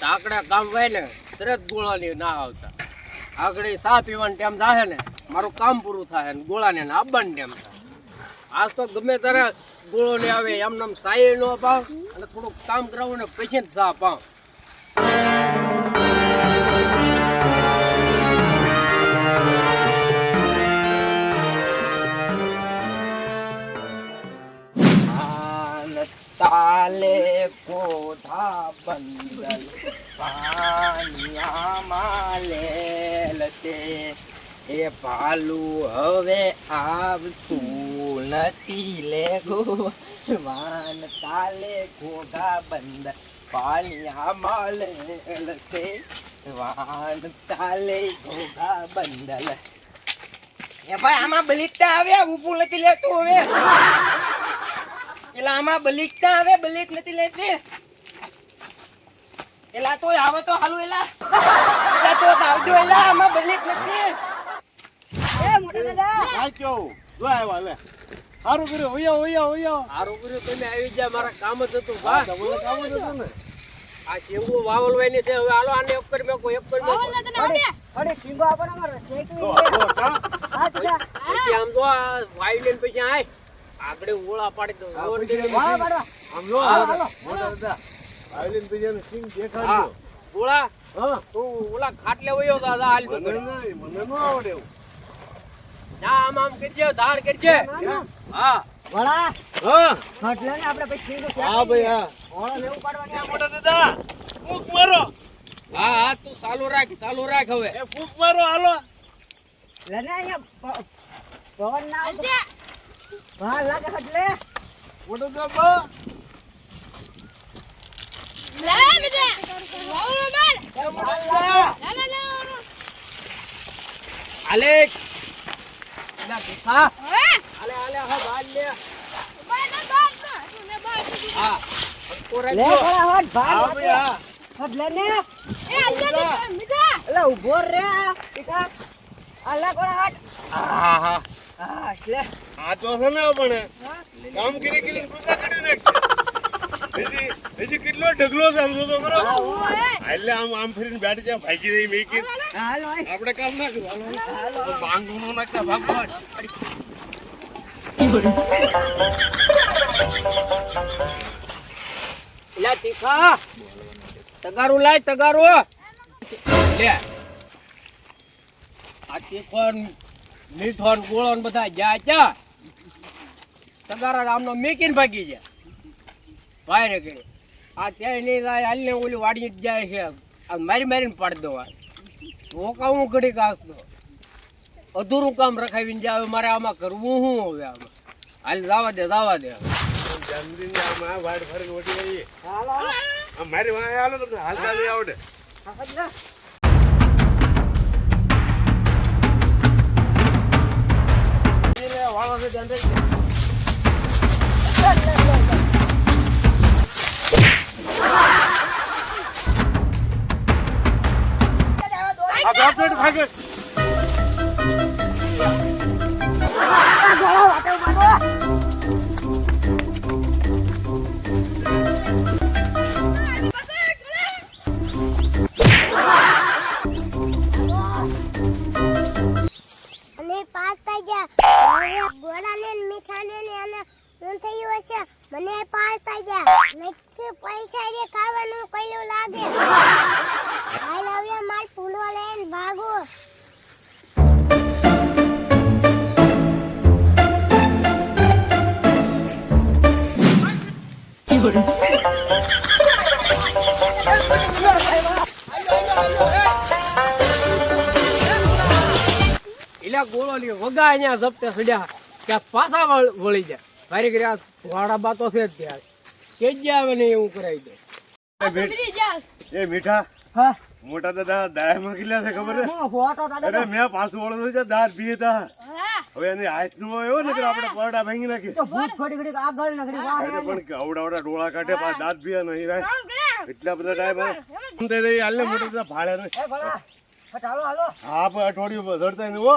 ઢાકડા કામ હોય ને, તરત ગોળાની ના આવતા. આગળ સા પીવાનું ટાઈમ થાય ને, મારું કામ પૂરું થાય ને, ગોળાને ને આવવાનું ટાઈમ થાય આજ તો ગમે ત્યારે ગોળો ને આવે એમને સાય નો અપાવ અને થોડુંક કામ કરાવું ને પછી જ સા પાવ તાલે કોધા બંદલ પાનિયામાં લેલતે એ ભાલુ હવે આવતું નથી લે ગો વાન તાલે કોધા બંદલ પાનિયામાં લેલતે વાન તાલે કોધા બંદલ એ ભાઈ આમાં બલિકતા આવ્યા ઊભું નથી લેતું હવે એલા આમાં બલીક ના આવે બલીક નથી લેતી. એલા તો આવે તો હાલું એલા. એલા તો આવજો એલા આમાં બલીક નથી. એ મોટા દાદા. આ કયો જો આવ્યા લે સારું કર્યું ઓયા ઓયા ઓયા હારું કર્યું તમે આવી ગયા મારા કામ જ હતું. વાહ. તમને કામ જ હતું ને. આ શેંગુ વાવલવાની છે હવે હાલો આને એક કરી મેકો એક કરી મેકો. અરે અરે કિંગો આપો ને અમારે શેકવી? હા આમ તો આ વાઈ લઈને પછી આય. આગળ ઓળા પાડી દો આ ઓર પછી દે. વાળો વાળો આમ હાલો. મોટા આઈલીન સિંગ હા. દેખાડજો ઓળા? હા. તું ઓલા ખાટલે વયો દાદા હાલ તો મને મને ન આવડે ના આમ આમ કરજે ધાર કરજે. હા. વળા. હા. ખાટલે ને આપણે પછી સિંગ હા ભાઈ હા. ઓળા લેવું ઉપાડવાની આપણે. મોટા દાદા ફૂક મારો. હા હા તું ચાલુ રાખ ચાલુ રાખ હવે. એ ફૂક મારો હાલો. લે ને અહીંયા પવન ના આવતો. હા લાગે ખટલે મોટા દાદા આલે એલા ભીખા. આલે આલે હા બાલ લે. હા. અંકો લે ખરા હટ ભાર હા ઊભો. રે ટીકા. લે ખરા હટ. હા હા. હા એટલે આ તો છે ને પણ હા. કામ કરી કરી નાખશે. કેટલો ઢગલો સમજો તો એટલે આમ આમ ફરીને બેઠી જાય ભાગી રહી મેકી કે આપણે કામ ના હાલો ન નાખતા ભાગવા એલા તીખા. તગારું લાય તગારું. લે. આ તીખો ન મીઠો ગોળો બધા જાય ચા તગારા આમનો મેકીન ભાગી જાય ભાઈ ને કે આ ત્યાં નહીં થાય હાલને ઓલી વાડી જ જાય છે. આ મારી મારીને પાડી દો આ. રોકાવું ઘડી કાસ દો અધૂરું કામ રખાવીને જાય હવે મારે આમાં કરવું શું હવે આમાં? હાલ જવા દે જવા દે. જલ્દી આમ વાડ ફરીને ઓટી ગઈ. મારી વાંહે હાલો તમને હાલતા નહીં આવડે. છે ધ્યાન બે પ્લેટ ભાગે ગોળા વાટે ઉપાડો. શું થયું હશે મને પાડતા ગયા. નક્કી પૈસા જે ખાવાનું કયું લાગે? હાલ હવે માર ફૂલો લઈને ભાગો. ગોળો વગા અહીંયા જપતે સડ્યા ત્યાં પાછા વળી જાય મારી આ વાડા બાતો છે જ કે જ આવે ને એવું કરાવી દે એ મીઠા હા. મોટા દાદા દાયમાં કેટલા છે ખબર અરે મેં પાછું ઓળો છે દાંત પીએ તા. હવે એની હાથનું આવ્યો ને કે આપણે પરડા ભાંગી નાખી ભૂત ઘડી ઘડી આગળ ને ઘડી વાહ પણ કે અવડા અવડા ડોળા કાઢે પાછા દાંત પીએ નહીં રાય એટલા બધા ટાઈમ થઈ રહી હાલ ને મોટા દાદા ભાડે નહીં એ ભલા હટ હાલો હાલો. હા પણ અઠવાડિયું ઝડતા નહીં હો.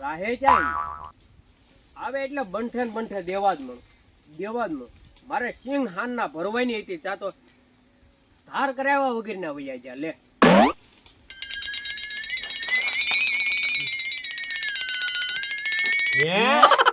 રાહે જાય. આવે એટલે બંઠે ને બંઠે દેવા જ મળું. દેવા જ મળું. મારે સિંહ હાનના ભરવાની હતી, ત્યાં તો ધાર કરાવ્યા વગર ના વૈયા ગયા. લે. હે?